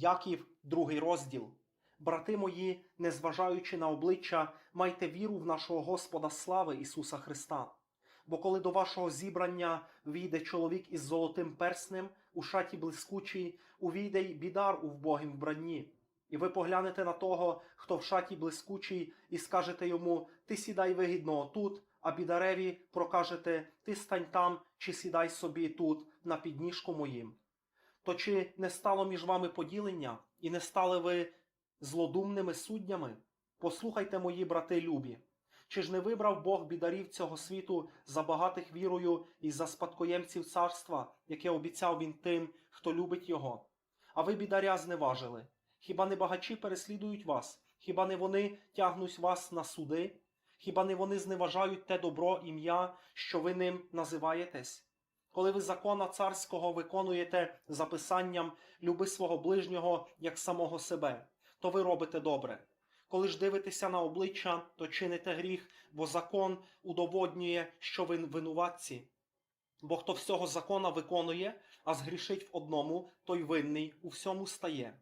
Яків, другий розділ. Брати мої, незважаючи на обличчя, майте віру в нашого Господа слави Ісуса Христа. Бо коли до вашого зібрання війде чоловік із золотим перснем у шаті блискучій, увійде й бідар у вбогім вбранні. І ви поглянете на того, хто в шаті блискучій, і скажете йому: Ти сідай вигідно отут, а бідареві прокажете, ти стань там, чи сідай собі тут, на підніжку моїм. То чи не стало між вами поділення, і не стали ви злодумними суддями? Послухайте, мої брати любі. Чи ж не вибрав Бог бідарів цього світу за багатих вірою і за спадкоємців царства, яке обіцяв він тим, хто любить його? А ви бідаря зневажили. Хіба не багачі переслідують вас? Хіба не вони тягнуть вас на суди? Хіба не вони зневажають те добро ім'я, що ви ним називаєтесь? Коли ви закона царського виконуєте за писанням люби свого ближнього як самого себе, то ви робите добре. Коли ж дивитеся на обличчя, то чините гріх, бо закон удоводнює, що ви винуватці. Бо хто всього закона виконує, а згрішить в одному, той винний у всьому стає.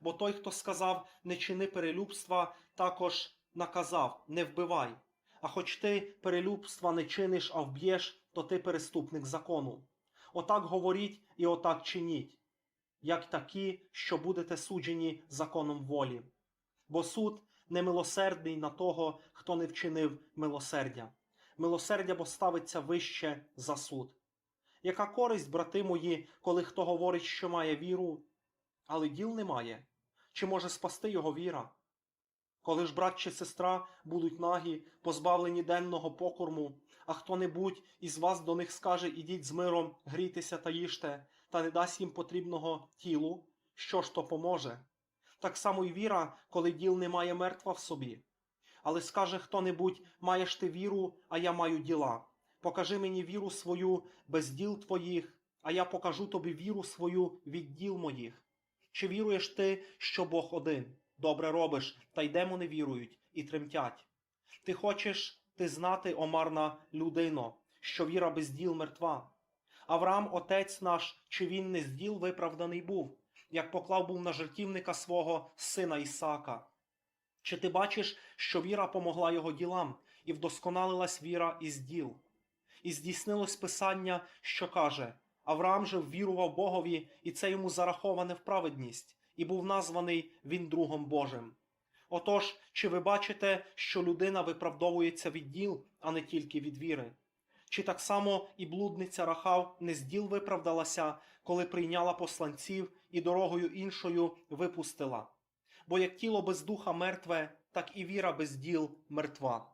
Бо той, хто сказав не чини перелюбства, також наказав не вбивай. А хоч ти перелюбства не чиниш, а вб'єш, то ти переступник закону. Отак говоріть і отак чиніть, як такі, що будете суджені законом волі. Бо суд немилосердний на того, хто не вчинив милосердя. Милосердя бо ставиться вище за суд. Яка користь, брати мої, коли хто говорить, що має віру, але діл немає? Чи може спасти його віра? Коли ж брат чи сестра будуть нагі, позбавлені денного покорму, а хто-небудь із вас до них скаже ідіть з миром, грійтеся та їжте, та не дасть їм потрібного тілу, що ж то поможе? Так само й віра, коли діл немає мертва в собі. Але скаже хто-небудь, маєш ти віру, а я маю діла. Покажи мені віру свою без діл твоїх, а я покажу тобі віру свою від діл моїх. Чи віруєш ти, що Бог один? Добре робиш, та й демони вірують і тремтять. Ти хочеш ти знати, омарна людино, що віра без діл мертва. Авраам, отець наш, чи він не з діл виправданий був, як поклав був на жертівника свого сина Ісака? Чи ти бачиш, що віра помогла його ділам, і вдосконалилась віра із діл? І здійснилось писання, що каже: Авраам же ввірував Богові, і це йому зараховане в праведність, і був названий він другом Божим. Отож, чи ви бачите, що людина виправдовується від діл, а не тільки від віри? Чи так само і блудниця Рахав не з діл виправдалася, коли прийняла посланців і дорогою іншою випустила? Бо як тіло без духа мертве, так і віра без діл мертва.